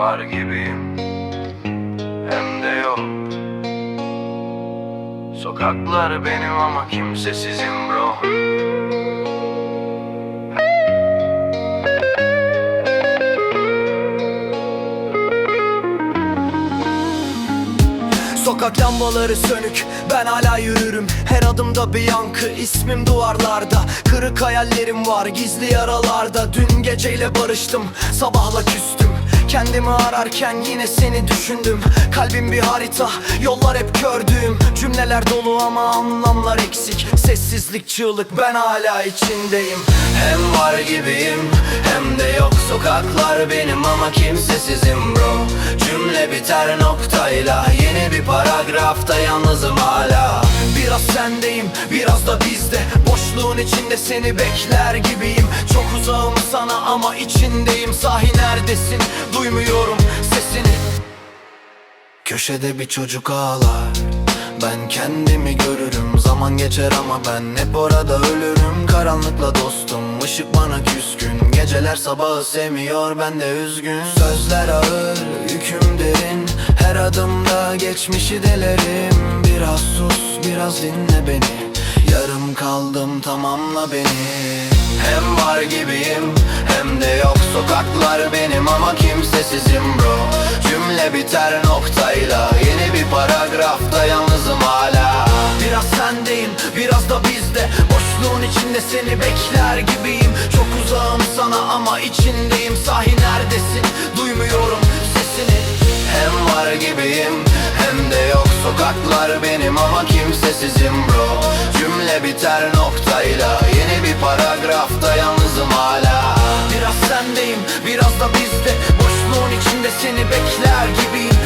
var gibiyim. Hem de yok. Sokaklar benim ama kimsesizim bro. Sokak lambaları sönük ben hala yürürüm. Her adımda bir yankı ismim duvarlarda. Kırık hayallerim var gizli yaralarda. Dün geceyle barıştım sabahla küstüm Kendimi ararken yine seni düşündüm. Kalbim bir harita yollar hep gördüğüm. Cümleler dolu ama anlamlar eksik. Sessizlik çığlık ben hala içindeyim. Hem var gibiyim hem de yok. Sokaklar benim ama kimsesizim bro. Cümle biter noktayla. Yeni bir paragrafta yalnızım hala. Biraz sendeyim biraz da bizde. Boşluğun içinde seni bekler gibiyim uzağım sana ama içindeyim. Sahi neredesin? Duymuyorum sesini. Köşede bir çocuk ağlar. Ben kendimi görürüm. Zaman geçer ama ben hep orada ölürüm. Karanlıkla dostum ışık bana küskün. Geceler sabahı sevmiyor ben de üzgün. Sözler ağır yüküm derin. Her adımda geçmişi delerim. Biraz sus biraz dinle beni. Yarım kaldım tamamla beni Hem var gibiyim hem de yok. Sokaklar benim ama kimsesizim bro. Cümle biter noktayla. Yeni bir paragrafta yalnızım hala. Biraz sendeyim biraz da bizde. Boşluğun içinde seni bekler gibiyim. Çok uzağım sana ama içindeyim. Sahi neredesin? Duymuyorum sesini. Hem var gibiyim hem de yok. Sokaklar benim ama kimsesizim bro. Cümle biter noktayla paragrafta yalnızım hala. Biraz sendeyim biraz da bizde. Boşluğun içinde seni bekler gibiyim.